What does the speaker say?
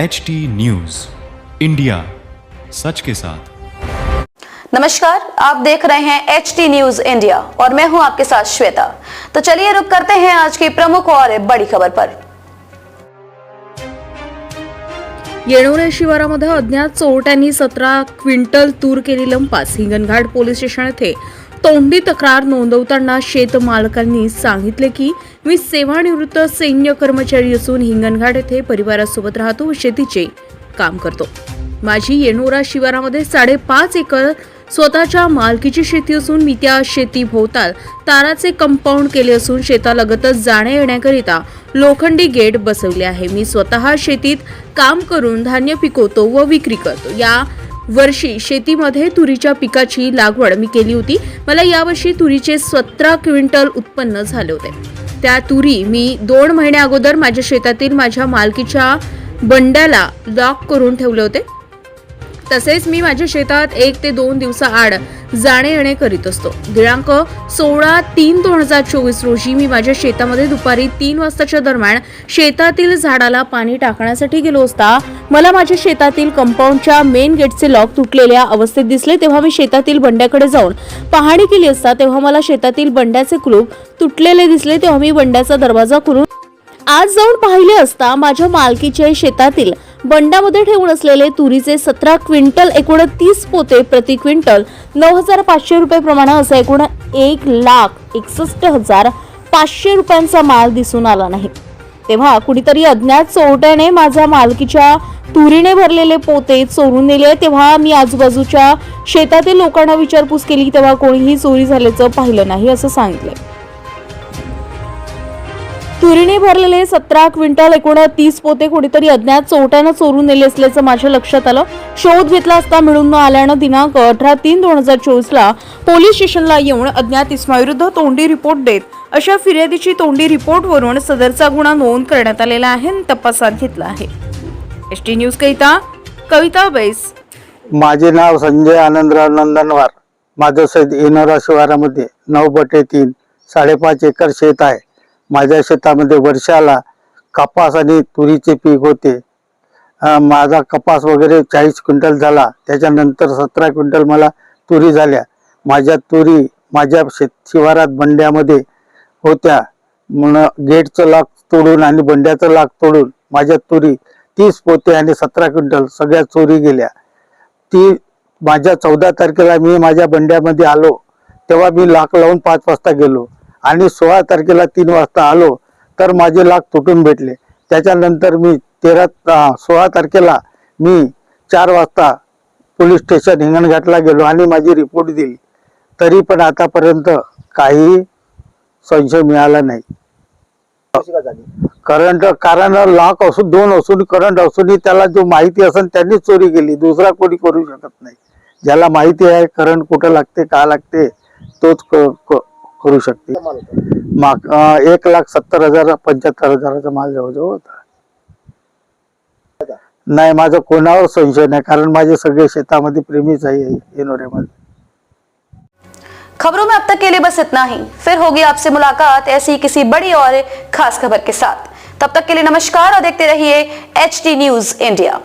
H T news India सच के साथ। नमस्कार आप देख रहे हैं एच टी न्यूज़ इंडिया और मैं हूँ आपके साथ श्वेता। तो चलिए रुक करते हैं आज की प्रमुख और बड़ी खबर पर। येणोरे शिवारामध्ये अज्ञात चोरट्यांनी सतरा क्विंटल तूर केली लंपास हिंगणघाट पोलीस स्टेशन येथे तोंडी तक्रार नोंदवताना शेत मालकांनी सांगितले की मी सेवानिवृत्त सैन्य कर्मचारी असून हिंगणघाट येथे परिवारासोबत राहतो व शेतीचे काम करतो. माझी येणोरा शिवारामध्ये साडेपाच एकर स्वतःच्या मालकीची शेती असून मी त्या शेती भोवताल ताराचे कंपाऊंड केले असून शेतालगतच जाण्या येण्याकरिता लोखंडी गेट बसवले आहे. मी स्वतः शेतीत काम करून धान्य पिकवतो व विक्री करतो. या वर्षी शेतीमध्ये तुरीच्या पिकाची लागवड मी केली होती. मला यावर्षी तुरीचे सतरा क्विंटल उत्पन्न झाले होते. त्या तुरी मी दोन महिन्या अगोदर माझ्या शेतातील माझ्या मालकीच्या बंड्याला लॉक करून ठेवले होते. तसेच मी माझ्या शेतात एक ते दोन दिवसाआड जाणे येणे करीत असतो. दिनांक सोळा तीन दोन हजार चोवीस रोजी मी माझ्या शेतामध्ये दुपारी तीन वाजताच्या दरम्यान शेतातील झाडाला पाणी टाकण्यासाठी गेलो असता मला माझ्या शेतातील कंपाऊंडच्या मेन गेटचे लॉक तुटलेल्या अवस्थेत दिसले. तेव्हा मी शेतातील बंड्याकडे जाऊन पाहणी केली असता तेव्हा मला शेतातील बंड्याचे कुलूप तुटलेले दिसले. तेव्हा मी बंड्याचा दरवाजा खुलून आज जाऊन पाहिले असता माझ्या मालकीच्या शेतातील बंडामध्ये ठेवून असलेले तुरीचे सतरा क्विंटल एकूण तीस पोते प्रति क्विंटल नऊ हजार पाचशे रुपये प्रमाणे असं एकूण एक लाख एकसष्ट हजार पाचशे रुपयांचा माल दिसून आला नाही. तेव्हा कुणीतरी अज्ञात चोरट्याने माझ्या मालकीच्या तुरीने भरलेले पोते चोरून नेले. तेव्हा मी आजूबाजूच्या शेतातील लोकांना विचारपूस केली. तेव्हा कोणीही चोरी झाल्याचं पाहिलं नाही असं सांगितलं तुरीने भरलेले सतरा क्विंटल एकूण तीस पोते कोणीतरी अज्ञात चोरट्यानं चोरून नेले असल्याचं माझ्या लक्षात आलं. शोध घेतला असता मिळून न आल्यानं दिनांक अठरा तीन दोन हजार चोवीसला पोलीस स्टेशनला येऊन अज्ञात इस्माविरुद्ध तोंडी रिपोर्ट देत अशा फिर्यादीची तोंडी रिपोर्टवरून सदरचा गुन्हा नोंद करण्यात आलेला आहे आणि तपासात घेतला आहे. S T news Kavita Kavita Bais. माझे नाव संजय आनंदराव नंदनवार. माझं शेत येणारा शिवारामध्ये नऊ बटे तीन साडेपाच एकर शेत आहे. माझ्या शेतामध्ये वर्षाला कपास आणि तुरीचे पीक होते. माझा कपास वगैरे चाळीस क्विंटल झाला. त्याच्यानंतर सतरा क्विंटल मला तुरी झाल्या. माझ्या तुरी माझ्या शेत शिवारात बंड्यामध्ये होत्या. म्हणून गेटचं लाक तोडून आणि बंड्याचं लाक तोडून माझ्या तुरी तीस पोते आणि सतरा क्विंटल सगळ्या चोरी गेल्या. ती माझ्या चौदा तारखेला मी माझ्या बंड्यामध्ये आलो. तेव्हा मी लाख लावून पाच वाजता गेलो. आणि सोळा तारखेला तीन वाजता आलो तर माझे लाख तुटून भेटले. त्याच्यानंतर मी तेरा सोळा तारखेला मी चार वाजता पोलीस स्टेशन हिंगणघाटला गेलो आणि माझी रिपोर्ट दिली. तरी पण आतापर्यंत काही संशय मिळाला नाही. करंट कारण लॉक असून दोन असून करंट असूनही त्याला जो माहिती असेल त्यांनीच चोरी केली. दुसरा कोणी करू शकत नाही. ज्याला माहिती आहे करंट कुठं लागते का लागते तोच क- क- करू शकते. माग एक लाख सत्तर हज़ार पंच्याहत्तर हजाराचा माल जवळजवळ होता. नाही माझं कोणावर संशय नाही कारण माझे सगळे शेतामध्ये प्रेमीच आहे येनोऱ्यामध्ये खबरों में अब तक के लिए बस इतना ही. फिर होगी आपसे मुलाकात ऐसी किसी बड़ी और खास खबर के साथ. तब तक के लिए नमस्कार और देखते रहिए एच टी न्यूज़ इंडिया